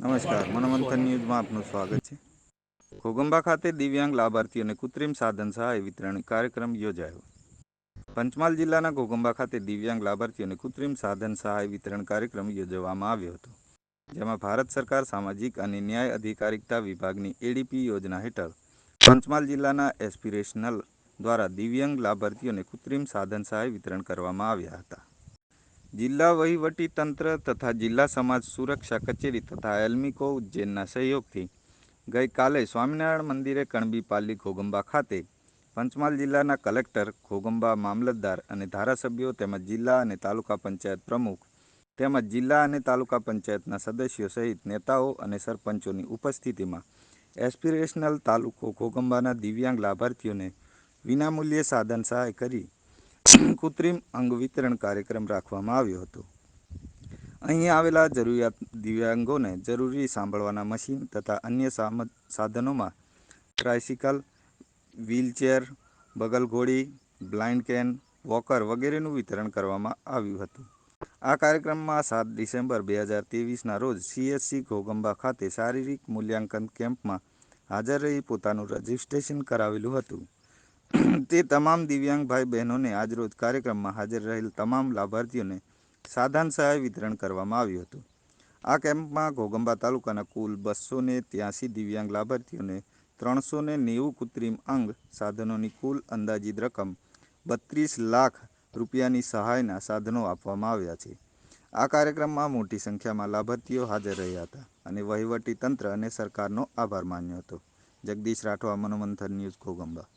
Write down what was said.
મનોમંથન ન્યૂઝમાં આપનું સ્વાગત છે. ઘોગંબા ખાતે દિવ્યાંગ લાભાર્થીઓને કૃત્રિમ સાધન સહાય વિતરણ કાર્યક્રમ યોજાયો. પંચમહાલ જિલ્લાના ઘોગંબા ખાતે દિવ્યાંગ લાભાર્થીઓને કૃત્રિમ સાધન સહાય વિતરણ કાર્યક્રમ યોજવામાં આવ્યો હતો, જેમાં ભારત સરકાર સામાજિક અને ન્યાય અધિકારિકતા વિભાગની એડીપી યોજના હેઠળ પંચમહાલ જિલ્લાના એસ્પિરેશનલ દ્વારા દિવ્યાંગ લાભાર્થીઓને કૃત્રિમ સાધન સહાય વિતરણ કરવામાં આવ્યા હતા. જિલ્લા વહીવટી તંત્ર તથા જિલ્લા સમાજ સુરક્ષા કચેરી તથા એલ્મિકો ઉજ્જૈનના સહયોગથી ગઈકાલે સ્વામિનારાયણ મંદિરે કણબી પાલી ઘોગંબા ખાતે પંચમહાલ જિલ્લાના કલેક્ટર ઘોગંબા મામલતદાર અને ધારાસભ્યો તેમજ જિલ્લા અને તાલુકા પંચાયત પ્રમુખ તેમજ જિલ્લા અને તાલુકા પંચાયતના સદસ્યો સહિત નેતાઓ અને સરપંચોની ઉપસ્થિતિમાં એસ્પિરેશનલ તાલુકો ઘોગંબાના દિવ્યાંગ લાભાર્થીઓને વિનામૂલ્યે સાધન સહાય કરી કૃત્રિમ અંગ વિતરણ કાર્યક્રમ રાખવામાં આવ્યો હતો. અહીં આવેલા જરૂરિયાત દિવ્યાંગોને જરૂરી સાંભળવાના મશીન તથા અન્ય સાધનોમાં ટ્રાયસિકલ, વ્હીલચેર, બગલઘોડી, બ્લાઇન્ડ કેન, વોકર વગેરેનું વિતરણ કરવામાં આવ્યું હતું. આ કાર્યક્રમમાં સાત ડિસેમ્બર બે હજાર ત્રેવીસના રોજ સીએસસી ઘોગંબા ખાતે શારીરિક મૂલ્યાંકન કેમ્પમાં હાજર રહી પોતાનું રજિસ્ટ્રેશન કરાવેલું હતું. તે તમામ દિવ્યાંગ ભાઈ બહેનોને આજરોજ કાર્યક્રમમાં હાજર રહેલ તમામ લાભાર્થીઓને સાધન સહાય વિતરણ કરવામાં આવ્યું હતું. આ કેમ્પમાં ઘોગંબા તાલુકાના કુલ બસો ને ત્યાંસી દિવ્યાંગ લાભાર્થીઓને ત્રણસો ને નેવું કૃત્રિમ અંગ સાધનોની કુલ અંદાજિત રકમ બત્રીસ લાખ રૂપિયાની સહાયના સાધનો આપવામાં આવ્યા છે. આ કાર્યક્રમમાં મોટી સંખ્યામાં લાભાર્થીઓ હાજર રહ્યા હતા અને વહીવટી તંત્ર અને સરકારનો આભાર માન્યો હતો. જગદીશ રાઠવા, મનોમંથન ન્યૂઝ, ઘોગંબા.